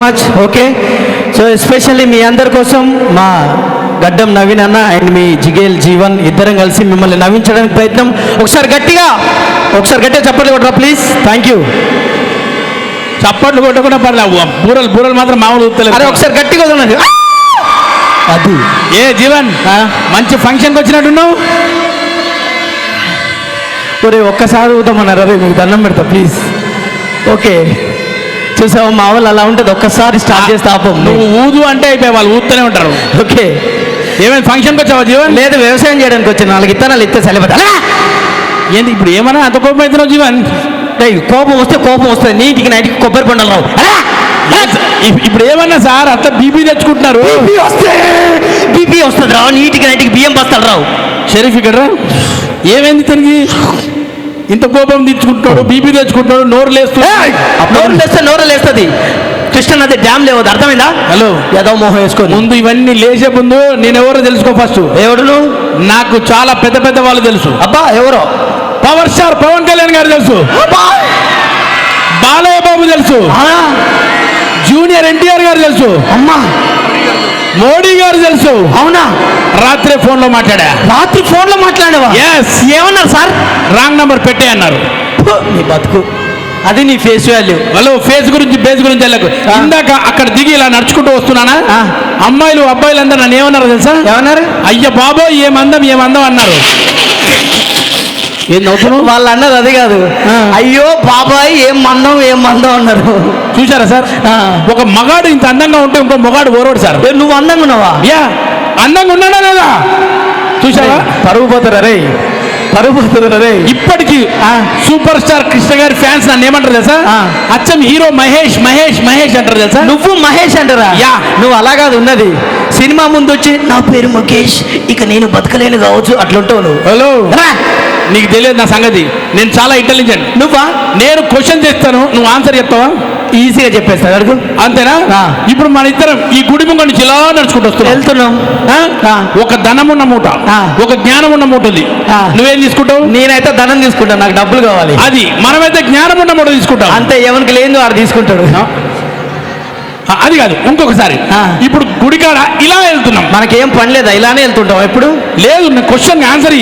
Much okay so especially మీ అందరి కోసం మా గడ్డం నవీన్ అన్న అండ్ మీ జిగేల్ జీవన్ ఇద్దరం కలిసి మిమ్మల్ని నవ్వించడానికి ప్రయత్నం. ఒకసారి గట్టిగా ఒకసారి గట్టిగా చెప్పండి కొట్టరా ప్లీజ్ థ్యాంక్ యూ చప్పట్లు కొట్టకుండా పర్లేదు బూరలు బూరలు మాత్రం మామూలు అరే ఒకసారి గట్టిగా వదలండి. అది. ఏ జీవన్? మంచి ఫంక్షన్కి వచ్చినట్టున్నావు? ఒరే ఒక్కసారి ఊదామన్నారు అరే మీకు దండం పెడతా ప్లీజ్ ఓకే చూసావా? మా వాళ్ళు అలా ఉంటుంది. ఒక్కసారి స్టార్ట్ చేస్తే ఆపం. నువ్వు ఊదు అంటే అయిపోయి వాళ్ళు ఊదుతూనే ఉంటారు. ఓకే. ఏమైనా ఫంక్షన్కి వచ్చావా జీవన్? లేదు వ్యవసాయం చేయడానికి వచ్చి నాలుగు ఇత్తనాలు ఇస్తే సరిపోతా. ఏంది ఇప్పుడు ఏమన్నా అంత కోపం అవుతున్నావు జీవన్? కోపం వస్తే కోపం వస్తుంది. నీటికి నైట్కి కొబ్బరి పండుగ రావు. ఇప్- ఇప్పుడు ఏమన్నా సార్ అంత బీపీ తెచ్చుకుంటున్నారు? బీపీ వస్తే బీపీ వస్తుంది రావు నీటికి నైట్కి బియ్యం బస్తాలు రావు. షరీఫ్ ఇక్కడ రా. ఏమైంది తనకి ఇంత కోపం తెచ్చుకుంటున్నాడు బీపీ తెచ్చుకుంటున్నాడు నోరు లేస్తూ నోరు లేస్తే నోరు లేస్తుంది. కృష్ణ నది డ్యామ్ లేవద్దు. అర్థమైందా? హలో. ఏదో మోహం వేసుకొని. ముందు ఇవన్నీ లేచే ముందు నేను ఎవరో తెలుసుకో ఫస్ట్. నువ్వు నాకు చాలా పెద్ద పెద్ద వాళ్ళు తెలుసు. అబ్బా ఎవరో? పవర్ స్టార్ పవన్ కళ్యాణ్ గారు తెలుసు. బాలయ్య బాబు తెలుసు. జూనియర్ ఎన్టీఆర్ గారు తెలుసు. అమ్మా! మోడీ గారు తెలుసు. అవునా? రాత్రే ఫోన్లో మాట్లాడా? రాత్రి ఫోన్లో మాట్లాడేవా? ఎస్ ఏమన్నారు సార్? రాంగ్ నంబర్ పెట్టే అన్నారు. నీ బతుకు. అది నీ ఫేస్ వాల్యూ. వాళ్ళు ఫేస్ గురించి బేస్ గురించి వెళ్ళకు. ఇందాక అక్కడ దిగి ఇలా నడుచుకుంటూ వస్తున్నానా. అమ్మాయిలు అబ్బాయిలు అందరూ నన్ను ఏమన్నారు తెలుసా? ఏమన్నారు? అయ్య బాబో ఏమందం ఏమందం అన్నారు. నవ్వుతున్నావు? వాళ్ళు అన్నది అది కాదు. అయ్యో బాబాయ్ ఏం మందం ఏం మందం అన్నారు. చూసారా సార్. ఒక మగాడు ఇంత అందంగా ఉంటే ఇంకో మగాడు ఓరోడు సార్. నువ్వు అందంగా ఉన్నావా? యా అందంగా ఉన్నాడా లేదా? చూసావా పరుగు పోతారా రే పరుగు పోతారా రే ఇప్పటికీ. సూపర్ స్టార్ కృష్ణ గారి ఫ్యాన్స్ నన్ను ఏమంటారు తెలుసా. అచ్చం హీరో మహేష్ మహేష్ మహేష్ అంటారు తెలుసా? నువ్వు మహేష్ అంటారా? యా. నువ్వు అలా కాదు ఉన్నది. సినిమా ముందు వచ్చి నా పేరు ముఖేష్ ఇక నేను బతకలేను కావచ్చు అట్లుంటావు నువ్వు. హలో. నీకు తెలియదు నా సంగతి. నేను చాలా ఇంటెలిజెంట్ నువ్వా? నేను క్వశ్చన్ చేస్తాను. నువ్వు ఆన్సర్ చెప్తావా? ఈజీగా చెప్పేస్తా అడుగు. అంతేనా. ఇప్పుడు మన ఇద్దరం ఈ గుడి ముంగ నుంచి ఇలా నడుచుకుంటూ వస్తున్నాం. వెళ్తున్నాం. ఒక ధనం ఉన్న మూట. ఒక జ్ఞానం ఉన్న మూట ఉంది. నువ్వేం తీసుకుంటావు? నేనైతే ధనం తీసుకుంటాను నాకు డబ్బులు కావాలి. అది. మనమైతే జ్ఞానం ఉన్న మూట తీసుకుంటాం. అంతే ఎవరికి లేదు వాడు తీసుకుంటాడు. అది కాదు ఇంకొకసారి. ఇప్పుడు గుడికాడ ఇలా వెళ్తున్నాం. మనకేం పని లేదా? ఇలానే వెళ్తుంటాం ఎప్పుడు? లేదు క్వశ్చన్ ఆన్సర్.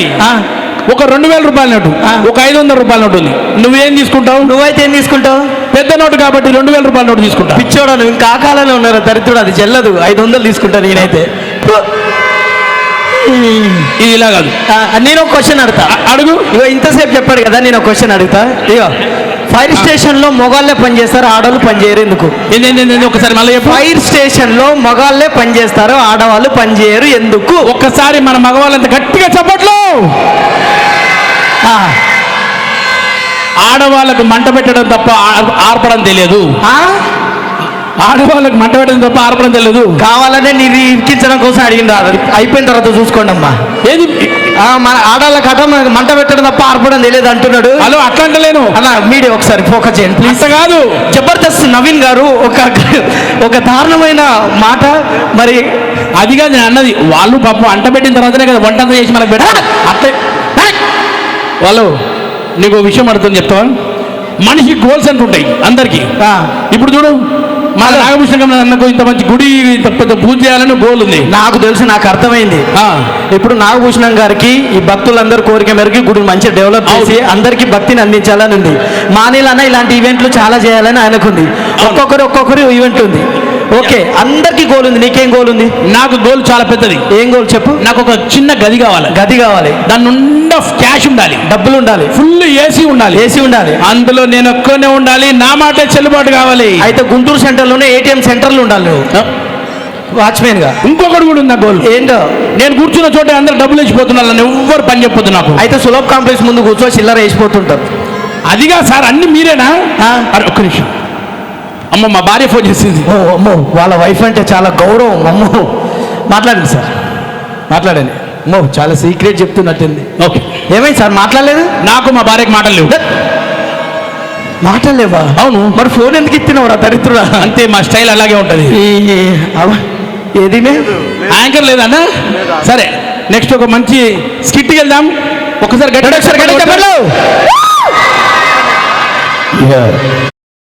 ఒక రెండు వేల రూపాయల నోటు. ఒక ఐదు వందల రూపాయల నోటు ఉంది. నువ్వేం తీసుకుంటావు? నువ్వైతే ఏం తీసుకుంటావు? పెద్ద నోటు కాబట్టి రెండు వేల రూపాయల నోటు తీసుకుంటా. పిచ్చోడా నువ్వు ఇంకా కాలంలో ఉన్నారు? దరిద్రుడు అది చెల్లదు ఐదు వందలు తీసుకుంటా నేనైతే. ఇది ఇలా కాదు. నేను ఒక క్వశ్చన్ అడుగుతా. అడుగు. ఇగో ఇంతసేపు చెప్పాడు కదా నేను ఒక క్వశ్చన్ అడుగుతా. ఇగో ఫైర్ స్టేషన్లో మొగాళ్ళే పనిచేస్తారు ఆడవాళ్ళు పనిచేయరు ఎందుకు? ఒకసారి మళ్ళీ ఫైర్ స్టేషన్లో మగాళ్ళే పనిచేస్తారు ఆడవాళ్ళు పనిచేయరు ఎందుకు? ఒక్కసారి మన మగవాళ్ళంత గట్టిగా చెప్పట్లు. ఆడవాళ్ళకు మంట పెట్టడం తప్ప ఆర్పడం తెలియదు? ఆడవాళ్ళకు మంట పెట్టడం తప్ప ఆర్పడం తెలియదు. కావాలనే నీరు ఇరికించడం కోసం అడిగింది అయిపోయిన తర్వాత చూసుకోండి అమ్మా ఏది మన ఆడవాళ్ళ కథ మనకు మంట పెట్టడం తప్ప ఆర్పడం తెలియదు అంటున్నాడు. హలో అట్లా అంటలేను అన్న మీడియా ఒకసారి ఫోకస్ చేయండి ప్లీజ్ కాదు. జబర్దస్త్ నవీన్ గారు ఒక ఒక దారుణమైన మాట మరి అది కాదు నేను అన్నది వాళ్ళు పాపం అంట పెట్టిన తర్వాతనే కదా వంట చేసి మనకు పెట్టారు. వాళ్ళు నీకు విషయం అడుగుతుంది చెప్తావా? మనిషి గోల్స్ అంటుంటాయి అందరికి. ఆ, ఇప్పుడు చూడు మన నాగభూషణ అన్నకు ఇంత మంచి గుడి ఇంత పెద్ద పూజ చేయాలని గోల్ ఉంది. నాకు తెలుసు నాకు అర్థమైంది. ఇప్పుడు నాగభూషణం గారికి ఈ భక్తులందరూ కోరిక మేరకు గుడిని మంచిగా డెవలప్ చేసి అందరికీ భక్తిని అందించాలని ఉంది. మానేలన్న ఇలాంటి ఈవెంట్లు చాలా చేయాలని ఆయనకుంది. ఒక్కొక్కరు ఒక్కొక్కరు ఈవెంట్ ఉంది. ఓకే అందరికీ గోల్ ఉంది. నీకేం గోల్ ఉంది? నాకు గోల్ చాలా పెద్దది. ఏం గోల్ చెప్పు? నాకు ఒక చిన్న గది కావాలి. గది కావాలి. దాని నిండా క్యాష్ ఉండాలి. డబ్బులు ఉండాలి. ఫుల్ ఏసీ ఉండాలి. ఏసీ ఉండాలి. అందులో నేను ఒక్కనే ఉండాలి. నా మాటే చెల్లుబాటు కావాలి. అయితే గుంటూరు సెంటర్లోనే ఏటీఎం సెంటర్లు ఉండాలి నువ్వు. వాచ్మెన్గా. ఇంకొకటి కూడా ఉంది గోల్? ఏంటో? నేను కూర్చున్న చోట అందరు డబ్బులు వేసిపోతున్నారు. నన్ను ఎవ్వరు పని చెప్పొద్దు నాకు. అయితే సులభ్ కాంప్లెక్స్ ముందు కూర్చో చిల్లర వేసిపోతుంటారు. అదిగా సార్ అన్ని మీరేనా? ఒక్క నిమిషం. అమ్మ మా భార్య ఫోన్ చేసింది. ఓ అమ్మో వాళ్ళ వైఫ్ అంటే చాలా గౌరవం అమ్మో. మాట్లాడండి సార్. మాట్లాడండి. అమ్మో చాలా సీక్రెట్ చెప్తున్నట్టుంది. ఓకే. ఏమైంది సార్ మాట్లాడలేదు? నాకు మా భార్యకి మాటలు లేవు. మాట్లాడలేవా? అవును. మరి ఫోన్ ఎందుకు ఇచ్చినవరా దరిద్రుడా? అంతే మా స్టైల్ అలాగే ఉంటది. ఏది? యాంకర్ లేదన్నా సరే నెక్స్ట్ ఒక మంచి స్కిట్కి వెళ్దాం. ఒకసారి గట్టి ఒకసారి చెప్పండి.